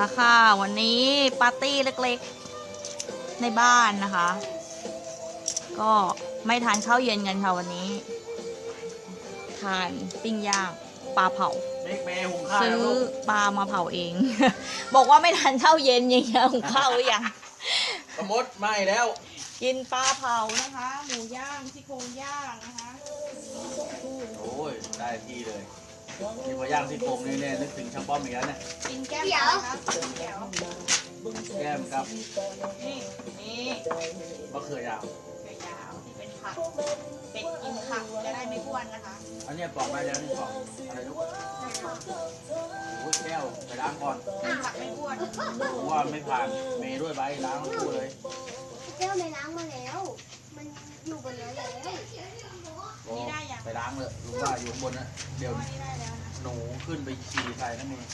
ละค่ะ วันนี้ปาร์ตี้เล็กๆในบ้านนะคะ ก็ไม่ทานข้าวเย็นกันค่ะวันนี้ ทานปิ้งย่างปลาเผาเด็กเมย์หุงข้าวซื้แล้วอลูกปลามาเผาเอง บอกว่าไม่ทานข้าวเย็นยังไงหุงข้าวหรือยังสมมติไม่แล้ว กินปลาเผานะคะ หมูย่างซี่โครงย่างนะคะ โอ้ย ได้ที่เลย นี่พอย่างที่โครงนี่เนี่ยนึกถึงช่างป้อมอีกแล้วเนี่ยกินแก้มอะไรคะกินแก้วแก้มกับนี่นี่มะเขือยาวไก่ยาวที่เป็นผักเป็ดกินผักจะได้ไม่อ้วนนะคะอันเนี้ยปอกได้แล้วนี่ปอกอะไรลูกโอ้ยแก้วไปล้างก่อนกินผักไม่อ้วนผมว่าไม่ผ่านเมย์ด้วยใบล้างทั้งคู่เลยแก้วในล้างมาแล้ว มันอยู่บนนั้นแล้วโอ้ไป ล้างเลยลุงว่าอยู่ข้างบนนะเดี๋ยวอันนี้ได้แล้วนะหนูขึ้นไปฉี่ใส่นั่นเอง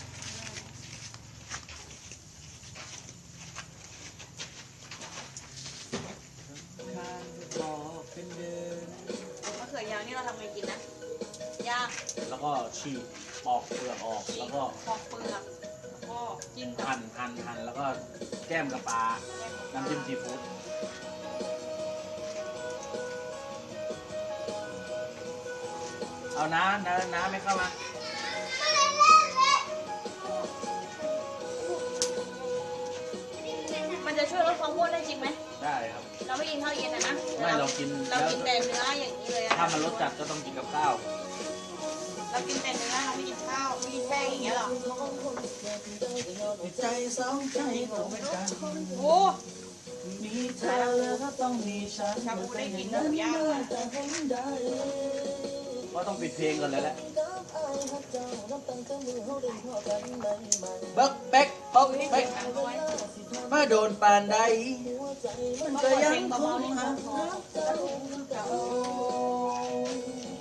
มะเขือยาวนี่เราทำไงกินนะย่างแล้วก็ฉีกปอกเปลือกออกแล้วก็ปอกเปลือกแล้วก็จิ้มกับหั่นหั่นหั่นแล้วก็แก้มกับปลาน้ำจิ้มซีฟู้ด เอาน้าน้าน้าไม่เข้ามามันจะช่วยลดความอ้วนได้จริงไหม ได้ครับ เราไม่กินข้าวเย็นนะนะไม่เรากินเราแล้วกินแต่เนื้ออย่างนี้เลยอะถ้ามันรสจัดก็ต้องกินกับข้าว เรากินแต่เนื้อเราไม่กินข้าวไม่กินแป้งอย่างเงี้ยหรอใจสองใจตรงกันโอ้มีเธอแล้วก็ต้องมีฉันชาบูได้กินหมูย่าง อะก็ต้องปิดเพลงก่อนแล้วแหละบักแบ๊กบักนี่แบ๊เสียกงดังด้วยมาโดนปานใด มันก็ยังคงหา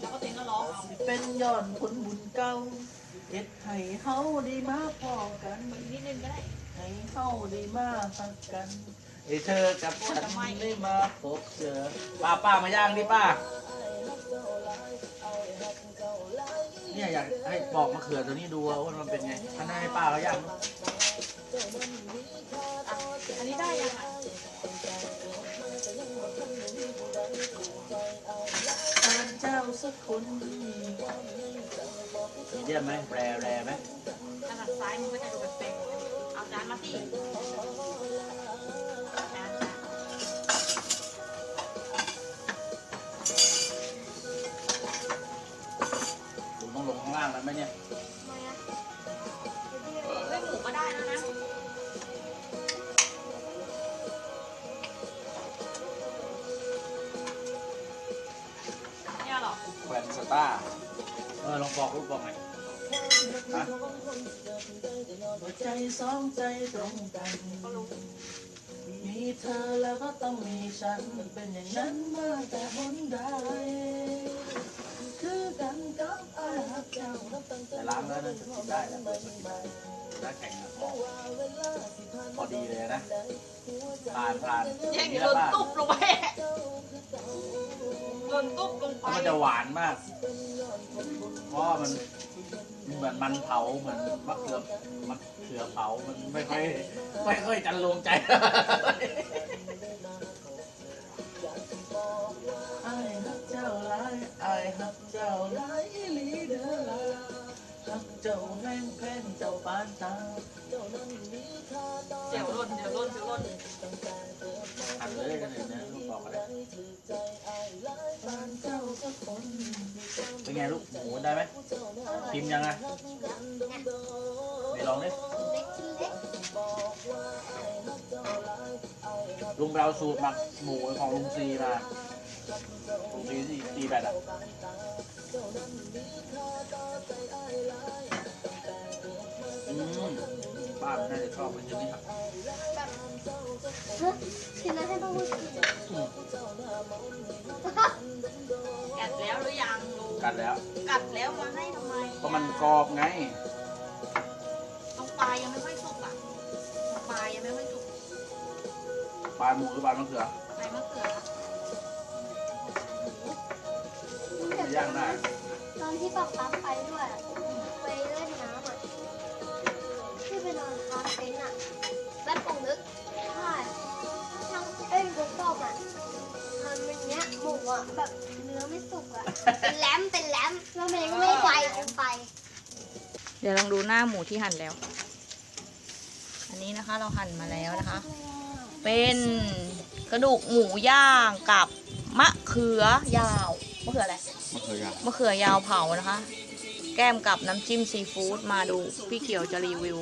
แล้วก็เต็งก็ร้องเอาเป็นย้อนผลบุญเก่าเฮ็ดให้เฮาได้มาพอกันอีกนิดนึงก็ได้ให้เฮาได้มาหักกันไอ้เธอกับฉันได้มาพบเจอป้าป้ามาย่างดิป้า เนี่ยอยากให้ปอกมะเขือตัวนี้ดูว่ามันเป็นไงถ้าให้ป้าเขาย่างอะอันนี้ได้ยังอะตามเจ้าสักคนมีเยี่ยมไหมแรแรไหมขนาดซ้ายมันก็จะดูแปลกๆเอาจานมาสิางล่างแล้วไหมเนี่ยเฮ้ยหมูก็ได้แล้วนะเนี่ยเหรอแขวนสตาร์เออลองบอกรูปบอกหน่อยฮะหัวใจสองใจตรงกัน ก็รู้มีเธอแล้วก็ต้องมีฉัน เป็นอย่างนั้นมาแต่หนใด แต่ล้างแล้วนะได้แล้วได้แข็งนะพอพอดีเลยนะผ่านผ่านแย่งนี่หแหล่ละนป้าตุ๊บลงไปหล่นตุ๊บลงไปแล้วมันจะหวานมาก เพราะว่ามันเหมือนมันเผาเหมือนมะเขือมะเขือเผามันไม่ค่อยไม่ค่อยจันลงใจ เจ้าแห้งแพ้นเจ้าปานตาเดี๋ยวหล่นเดี๋ยวหล่นเดี๋ยวล่นทำเลยกันเลยนะลูกบอกก็ได้เป็นไงลูกหมูได้ไหมพิมพ์ยังไงไปลองดิลุงเอาสูตรหมักหมูของลุงซีมาลุงซีที่ตีแบตอะ อืมป้ามันน่าจะชอบมันจะนี่ครับฮะชิ้นนั้นให้พ่อพูดกินอืมกัดแล้วหรือยังลูกกัดแล้ว กัดแล้วมาให้ทำไมก็มันกรอบไงตรงปลายยังไม่ค่อยสุกอะตรงปลายยังไม่ค่อยสุกปลาหมูหรือปลามะเขือใส่มะเขือ ย่างได้ตอนที่ปักปั๊บไปด้วยไปเล่นน้ำอะที่ไปนอนพักเป็นอะแม่ปงนึกใช่ช่างเอ้ยบุกบอกอะทำอย่างเงี้ยหมูอะแบบเนื้อไม่สุกอะเป็นแหลมเป็นแหลมแล้วเมย์ก็ไม่ไฟเป็นไฟเดี๋ยวลองดูหน้าหมูที่หั่นแล้ว อันนี้นะคะเราหั่นมาแล้วนะคะ เป็นกระดูกหมูย่างกับมะเขือยาว มะเขืออะไรมะเขือยาวมะเขือยาวเผานะคะ แก้มกับน้ำจิ้มซีฟู้ดมาดูพี่เขียวจะรีวิว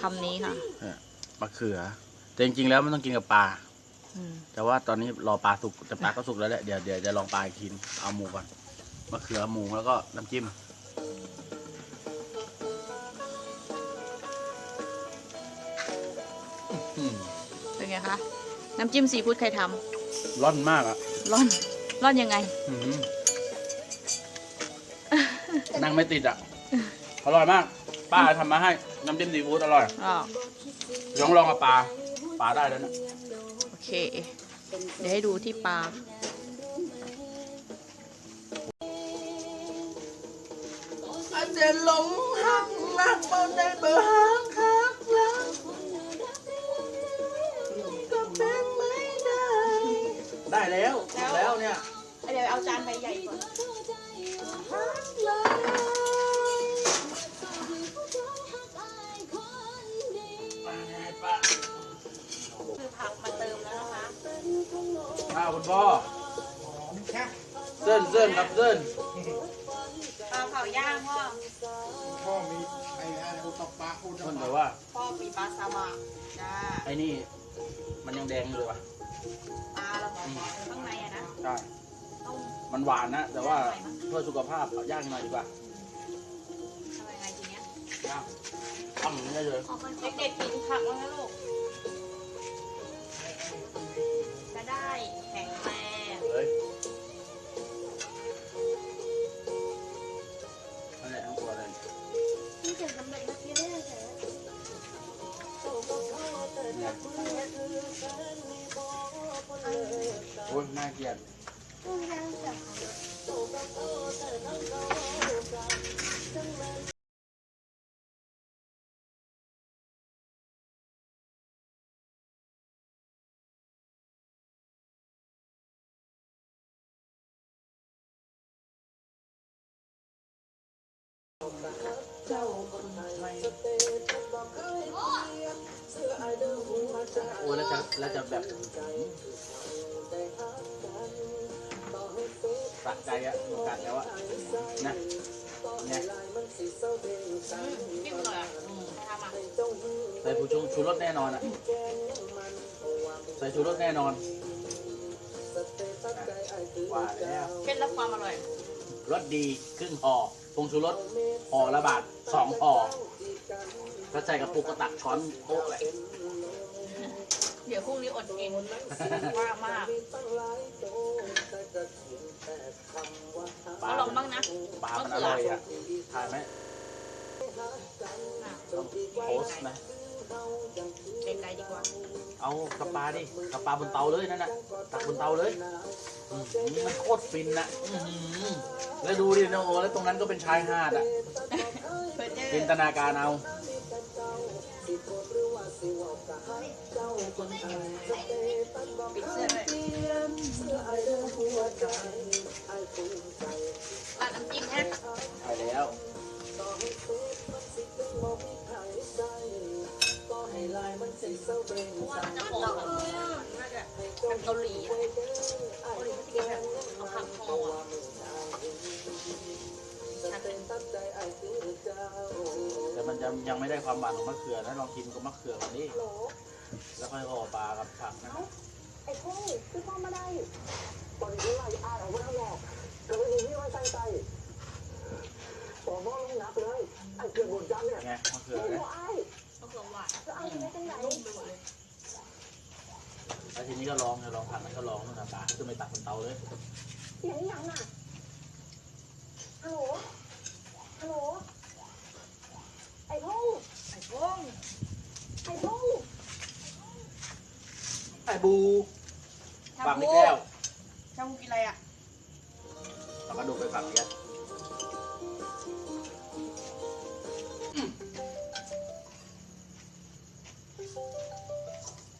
คำนี้ค่ะมะเขือ แต่จริงๆแล้วมันต้องกินกับปลา อืมแต่ว่าตอนนี้รอปลาสุกแต่ปลาก็สุกแล้วแหละเดี๋ยวเดี๋ยวจะลองปลาอีกทีนึงเอาหมูก่อนมะเขือหมูแล้วก็น้ำจิ้มอื้อหือเป็นไงคะน้ำจิ้มซีฟู้ดใครทร่อนมากอะำร่อน ร่อนยังไง อื้อหือนั่งไม่ติดอะ อร่อยมาก ป้าทำมาให้ น้ำจิ้มซีฟู้ดอร่อยอ๋อลองลองกับปลา ปลาได้แล้วนะโอเค เดี๋ยวให้ดูที่ปลาอันเดนลงหักนักมาในเบอร์หักหักลั ได้แล้วแล้วเนี่ยเดี๋ยวเอาจานใบใหญ่ก่อนคือผักมาเติมแล้วนะคะอ้าวคุณพ่อเส้นเส้นครับเส้นปลาเผาย่างพ่อพ่อมีไอ้อะไรอุตปะอุตมันปะแบบว่าพ่อมีปลาซาบะจ้าไอ้นี่มันยังแดงอยู่เลยว่ะ ปลาเราบอกว่าข้างในอะนะใช่ ต้องมันหวานนะ แต่ว่าเพื่อสุขภาพเอาย่างหน่อยดีกว่าทำยังไงทีเนี้ยย่างตั้งอย่างนี้ได้เลยเด็กๆกินผักแล้วนะลูกจะได้แข็งแรง โอ้ยน่าเก ลียดต้องยังจับโอ้ยแล้วจะแล้วจะแบบสะใจอะมันกัดแล้วอะนะเนี่ยจิ้มหน่อยอะอืมทำอะใส่ผู้ชูชูรสแน่นอนอะใส่ชูรสแน่นอนว่าแล้วเคล็ดลับความอร่อยรสดีครึ่งห่อผงชูรสห่อละบาทสองห่อถ้าใส่กระปุกก็ตักช้อนโต๊ะเลย เดี๋ยวพรุ่งนี้อดกินว่ามากปลาเอาลองบ้างนะปลามันอร่อยอะทานไหมอะต้องโพสต์นะไกลๆดีกว่า เอากระปลาดิกระปลาบนเตาเลยนั่นน่ะตักบนเตาเลยอื้อหือมันโคตรฟินนะอื้อหือแล้วดูดินะโอ้แล้วตรงนั้นก็เป็นชายหาดอะเพื่อเจอจินตนาการเอา ปิดเสื้อเลยราดน้ำจิ้มนะไปแล้วเพราะว่ามันจะหอมแบบน่าจะเป็นเกาหลีอะเลีเขาจะกินแบบเอาผักห่ออะชัดเลยแต่มันจะยังไม่ได้ความหวานของมะเขือนะลองกินกับมะเขือก่อนดิ แล้วค่อยห่อปลากับผักนะไอ้พ่อคือพ่อมาได้ตอนนี้ไล่อาเราไม่ต้องหลอกแล้วไม่มีที่ไว้ใจใจบอกพ่อต้องนับเลยไอ้เกิดบทจันเนี่ยไงมะเขือไม่นะบอกไอ้มะเขือหวานจะเอาที่ไหนจังไหนนุ่มไปหมดเลยแล้วทีนี้ก็ลองจะลองผักนั้นก็ลองนู่นนะปลาขึ้นไปตักบนเตาเลยเสียงยังอะฮัลโหลฮัลโหลไอ้พ่อไอ้โป้งไอ้พ่อ ไข่บูฝากบูไม่แก้วชาบูกินอะไรอะฝักกระดูกไปฝากเนี้ย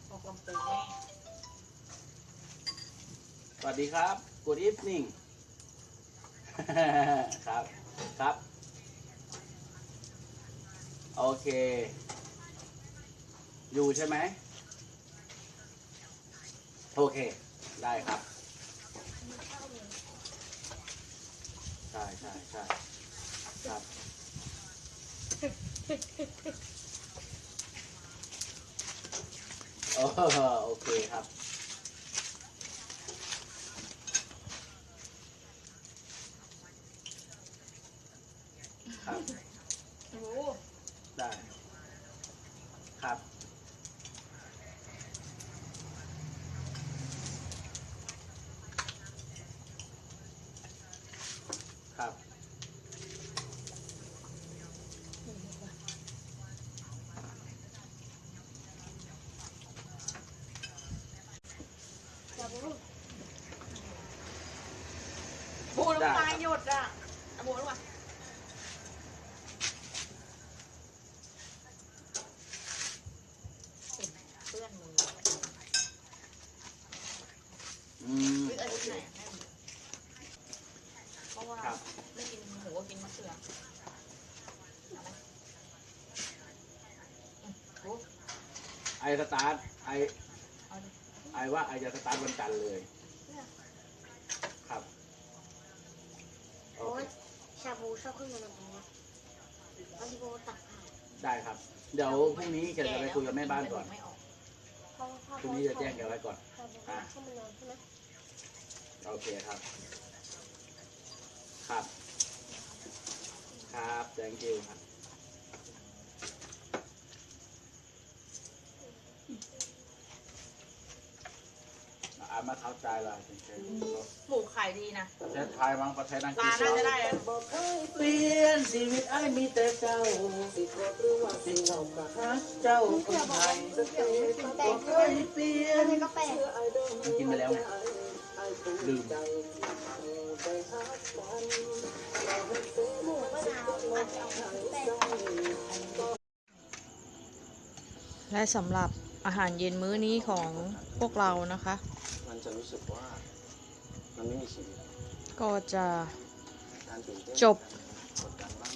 บกลำตยแม่สวัสดีครับ Good evening ครับ ครับ โอเค อยู่ใช่ไหม โอเค ได้ครับ ใช่ใช่ใช่ครับโอ้โอเคครับครับ โอ้ ได้ ครับ ครับ โหน้ำตาหยดอะเอาโบนว่ะ เปื้อนมือ อืม เฮ้ยเออที่ไหนอะแม่เพราะว่า ครับ ไม่กินหมูก็กินมะเขือเอาไหมอืมโอ้ ไอ สตาร์ทไอเอาดิไอว่าไอจะสตาร์ทวันจันทร์เลย ครับโอโอ๊เคยชาบูชอบขึ้นมาแบบนี้บางทีโบตักผ่านได้ครับ เดี๋ยวพรุ่งนี้จะไปคุยกับแม่บ้านก่อนไม่ออกเพราะว่าพ่อพรุ่งนี้จะแจ้งแกไว้ก่อน ชาบูเข้ามานอนใช่ไหมโอเคครับ ครับ ครับ thank you ครับ อ่านมาเข้าใจละจริงหมูขายดีนะๆประเทศไทยมั้งประเทศอังกปฤลาษน่าจะได้อะเปลี่ยนชีวิตไอ้มีแต่เจ้าสิขอรู้ว่าสิ่งเราก็ฮักเจ้าคนไทยแปลก็งเคยเปลี่ยนไม่ก็แปลงมันกินไปแล้วไงลืมหมูมะนาวอาจจะเอาแป้งและสำหรับอาหารเย็นมื้อนี้ของพวกเรานะคะ มันจะรู้สึกว่า มันไม่มีชีวิตก็จะการตื่นเต้นจบ กดดันบ้าง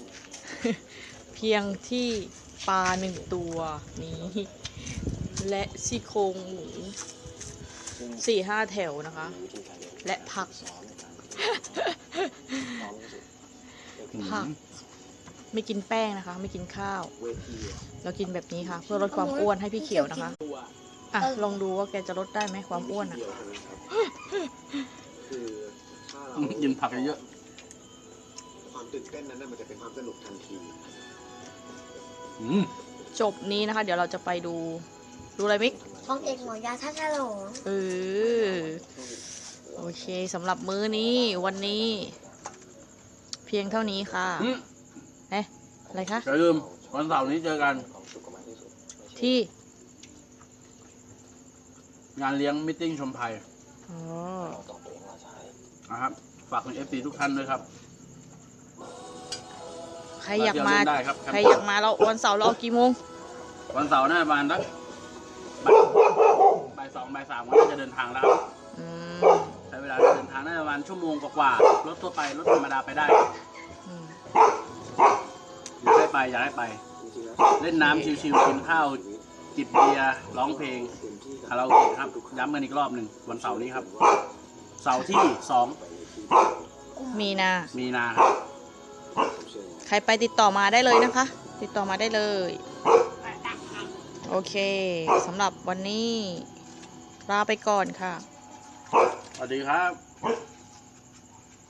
เพียงที่ปลาหนึ่งตัวนี้ และซี่โครงหมูซึ่งสี่ห้าแถวนะคะ มีวิธีการเรียนและผัก ซ้อมในการพร้อมที่สุดเดี๋ยวขึ้นผัก ไม่กินแป้งนะคะ ไม่กินข้าว เวทีอะ เรากินแบบนี้ค่ะ เพื่อลดความอ้วนให้พี่เขียวนะคะ อะลองดูว่าแกจะลดได้ไหมความอ้วนอะเดียวกันนะครับคือถ้าเรากินผักเยอะความตื่นเต้นนั้นน่ะมันจะเป็นความสนุกทันทีอืมจบนี้นะคะ เดี๋ยวเราจะไปดู ดูอะไรมิกห้องเอกหมอยาท่าฉลองเออโอเคสำหรับมื้อนี้วันนี้ เพียงเท่านี้ค่ะอืมเอ๊ะอะไรคะอย่าลืมวันเสาร์นี้เจอกันความสุขกับมากที่สุดไม่ใช่ที่ งานเลี้ยงมิทติ้งชมไทยอ๋อเราต้องตัวเองมาใช้นะครับ ฝากคุณเอฟซีทุกท่านด้วยครับใครอยากมาเที่วเล่นได้ครับใครอยากมาเราวันเสาร์เราเอากี่โมงวันเสาร์หน้าบานสักบ่ายบ่ายสองบ่ายสามก็น่าจะเดินทางแล้วครับอืมใช้เวลาเดินทางน่าจะประมาณชั่วโมงกว่าๆรถทั่วไปรถธรรมดาไปได้ อืมอยากให้ไปอยากให้ไปจริงๆแล้วเล่นน้ำชิวๆกินข้าว จิบเบียร์ร้องเพลงเต็มที่กับคาราโอเกะครับ ย้ำกันอีกรอบหนึ่งวันเสาร์นี้ครับ เสาร์ที่สองไปที่มีนา มีนาครับผมเชื่ออย่างนั้นใครไปติดต่อมาได้เลยนะคะ ติดต่อมาได้เลย โอเคสำหรับวันนี้ลาไปก่อนค่ะ สวัสดีครับ